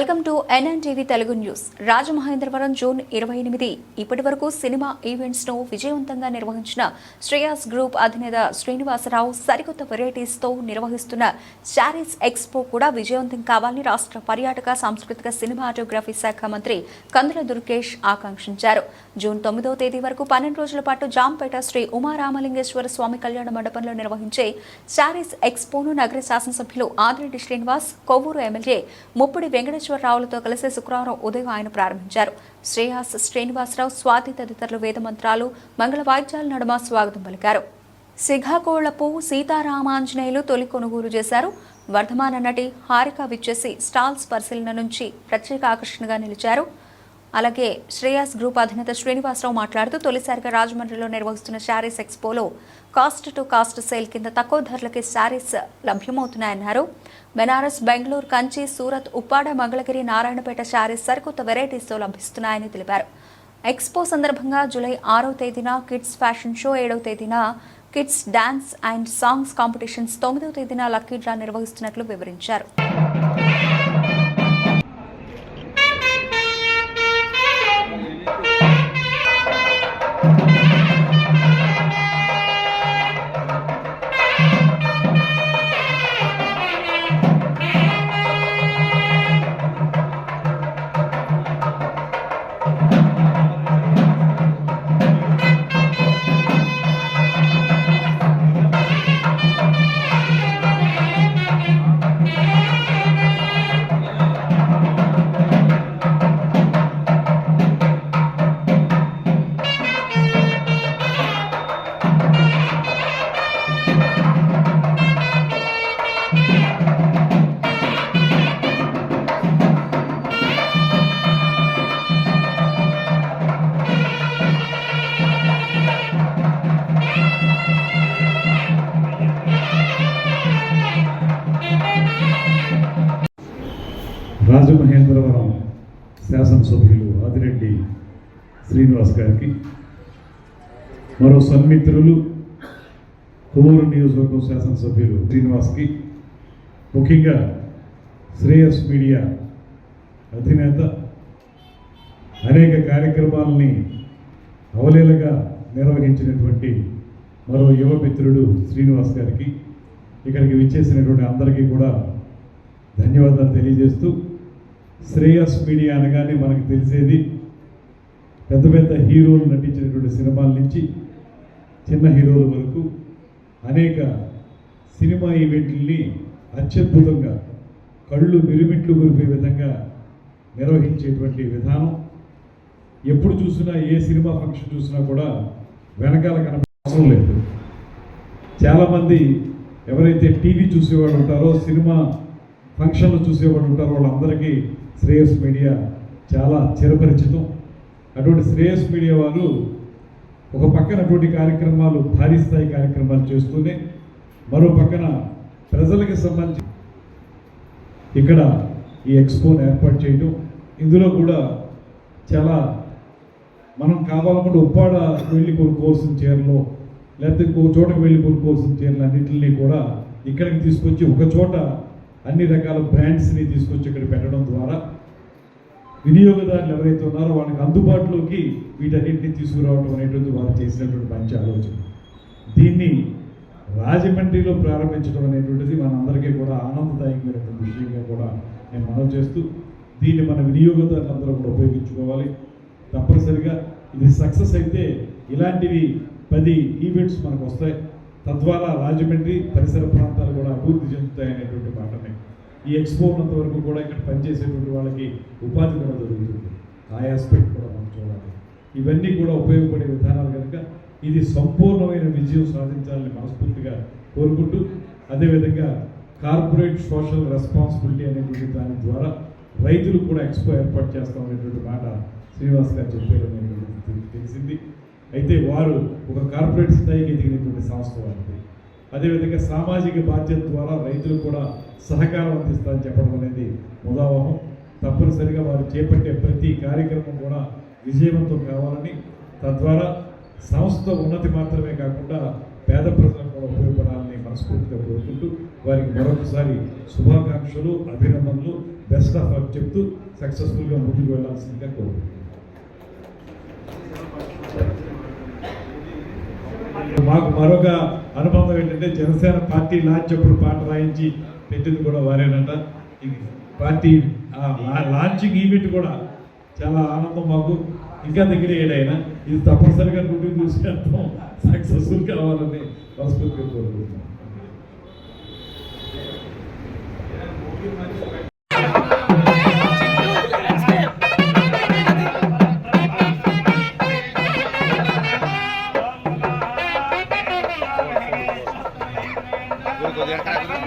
Welcome to NNTV Telugu news. Rajamahendravaram June ఇరవై ఎనిమిది. ఇప్పటి వరకు సినిమా ఈవెంట్స్ను విజయవంతంగా నిర్వహించిన శ్రేయాస్ గ్రూప్ అధినేత శ్రీనివాసరావు సరికొత్త వెరైటీస్తో నిర్వహిస్తున్న శారీస్ ఎక్స్పో కూడా విజయవంతం కావాలని రాష్ట్ర పర్యాటక సాంస్కృతిక సినిమాటోగ్రఫీ శాఖ మంత్రి కందుల దుర్గేష్ ఆకాంక్షించారు. జూన్ తొమ్మిదవ తేదీ వరకు పన్నెండు రోజుల పాటు జాంపేట శ్రీ ఉమారామలింగేశ్వర స్వామి కళ్యాణ మండపంలో నిర్వహించే శారీస్ ఎక్స్పోను నగర శాసనసభ్యులు ఆదిరెడ్డి శ్రీనివాస్ కొవ్వూరు ఎమ్మెల్యే ముప్పిడి రావులతో కలిసి శుక్రవారం ఉదయం ఆయన ప్రారంభించారు. శ్రేయాస్ శ్రీనివాసరావు స్వాతి తదితరులు వేద మంత్రాలు మంగళ వాయిద్యాల నడుమ స్వాగతం పలికారు. సిఘాకోళ్ళపు సీతారామాంజనేయులు తొలి కొనుగోలు చేశారు. వర్ధమాన నటి హారిక విచ్చేసి స్టాల్స్ పరిశీలన నుంచి ప్రత్యేక ఆకర్షణగా నిలిచారు. అలాగే శ్రేయాస్ గ్రూప్ అధినేత శ్రీనివాసరావు మాట్లాడుతూ తొలిసారిగా రాజమండ్రిలో నిర్వహిస్తున్న శారీస్ ఎక్స్పోలో కాస్ట్ టు కాస్ట్ సేల్ కింద తక్కువ ధరలకి శారీస్ లభ్యమవుతున్నాయన్నారు. బెనారస్ బెంగళూరు కంచి సూరత్ ఉప్పాడ మంగళగిరి నారాయణపేట శారీస్ సరికొత్త వెరైటీస్తో లభిస్తున్నాయని తెలిపారు. ఎక్స్పో సందర్భంగా జూలై ఆరవ తేదీన కిడ్స్ ఫ్యాషన్ షో ఏడవ తేదీన kids dance and songs competitions తొమ్మిదవ తేదీన లక్కీ డ్రా నిర్వహిస్తున్నట్లు వివరించారు. రాజమహేంద్రవరం శాసనసభ్యులు ఆదిరెడ్డి శ్రీనివాస్ గారికి మరో సన్మిత్రులు కొవ్వూరు నియోజకవర్గం శాసనసభ్యులు శ్రీనివాస్కి ముఖ్యంగా శ్రేయస్ మీడియా అధినేత అనేక కార్యక్రమాలని అవలీలగా నిర్వహించినటువంటి మరో యువ మిత్రుడు శ్రీనివాస్ గారికి ఇక్కడికి విచ్చేసినటువంటి అందరికీ కూడా ధన్యవాదాలు తెలియజేస్తూ శ్రేయస్ మీడియా అనగానే మనకు తెలిసేది పెద్ద పెద్ద హీరోలు నటించినటువంటి సినిమాల నుంచి చిన్న హీరోల వరకు అనేక సినిమా ఈవెంట్లని అత్యద్భుతంగా కళ్ళు మిరుమిట్లు కురిపే విధంగా నిర్వహించేటువంటి విధానం. ఎప్పుడు చూసినా ఏ సినిమా ఫంక్షన్ చూసినా కూడా వెనకాల కనపడే అవసరం లేదు. చాలామంది ఎవరైతే టీవీ చూసేవాళ్ళు ఉంటారో సినిమా ఫంక్షన్లు చూసేవాళ్ళు ఉంటారో వాళ్ళందరికీ శ్రేయస్ మీడియా చాలా చిరపరిచితం. అటువంటి శ్రేయస్ మీడియా వాళ్ళు ఒక పక్కన అటువంటి కార్యక్రమాలు భారీ స్థాయి కార్యక్రమాలు చేస్తూనే మరో పక్కన ప్రజలకు సంబంధించి ఇక్కడ ఈ ఎక్స్పోని ఏర్పాటు చేయడం ఇందులో కూడా చాలా మనం కావాలనుకుంటే ఉప్పాడ వెళ్ళి కొనుక్కోవాల్సిన చీరలు లేకపోతే ఇంకో చోటకి వెళ్ళి కొనుక్కోవాల్సిన చీరలు అన్నింటినీ కూడా ఇక్కడికి తీసుకొచ్చి ఒక చోట అన్ని రకాల బ్రాండ్స్ని తీసుకొచ్చి ఇక్కడ పెట్టడం ద్వారా వినియోగదారులు ఎవరైతే ఉన్నారో వాళ్ళకి అందుబాటులోకి వీటన్నింటినీ తీసుకురావడం అనేటువంటి వారు చేసినటువంటి మంచి ఆలోచన దీన్ని రాజమండ్రిలో ప్రారంభించడం అనేటువంటిది మనందరికీ కూడా ఆనందదాయకమైనటువంటి విషయంగా కూడా నేను మనవి చేస్తూ దీన్ని మన వినియోగదారులు అందరూ కూడా ఉపయోగించుకోవాలి. తప్పనిసరిగా ఇది సక్సెస్ అయితే ఇలాంటివి పది ఈవెంట్స్ మనకు వస్తాయి. తద్వారా రాజమండ్రి పరిసర ప్రాంతాలు కూడా అభివృద్ధి చెందుతాయి అనేటువంటి మాటనే. ఈ ఎక్స్పో ఉన్నంత వరకు కూడా ఇక్కడ పనిచేసేటువంటి వాళ్ళకి ఉపాధి కూడా దొరుకుతుంది. ఆ ఆస్పెక్ట్ కూడా మనం చూడాలి. ఇవన్నీ కూడా ఉపయోగపడే విధానాలు కనుక ఇది సంపూర్ణమైన విజయం సాధించాలని మనస్ఫూర్తిగా కోరుకుంటూ అదేవిధంగా కార్పొరేట్ సోషల్ రెస్పాన్సిబిలిటీ అనేటువంటి దాని ద్వారా రైతులు కూడా ఎక్స్పో ఏర్పాటు చేస్తామనేటువంటి మాట శ్రీనివాస్ గారు చెప్పారు తెలిసింది. అయితే వారు ఒక కార్పొరేట్ స్థాయికి ఎదిగినటువంటి సంస్థ వారిది అదేవిధంగా సామాజిక బాధ్యత ద్వారా రైతులు కూడా సహకారం అందిస్తారని చెప్పడం అనేది ఉదాహరణ తప్పనిసరిగా వారు చేపట్టే ప్రతి కార్యక్రమం కూడా విజయవంతం కావాలని. తద్వారా సంస్థ ఉన్నతి మాత్రమే కాకుండా పేద ప్రజలకు కూడా ఉపయోగపడాలని మనస్ఫూర్తిగా కోరుకుంటూ వారికి మరొకసారి శుభాకాంక్షలు అభినందనలు బెస్ట్ ఆఫ్ లక్ చెప్తూ సక్సెస్ఫుల్గా ముందుకు వెళ్ళాల్సిందిగా కోరుకుంటున్నాను. మాకు మరొక అనుబంధం ఏంటంటే జనసేన పార్టీ లాంచ్ అప్పుడు పాట రాయించి పెట్టింది కూడా వారేనంట. పార్టీ లా- లాంచింగ్ ఈవెంట్ కూడా చాలా ఆనందం మాకు. ఇంకా దగ్గర ఏడైనా ఇది తప్పనిసరిగా నుండి చూసేంతం సక్సెస్ఫుల్ కావాలని మనస్ఫూర్తిగా కోరుకుంటున్నాం. ಬಂದು ಹೇಳ್ತಾರೆ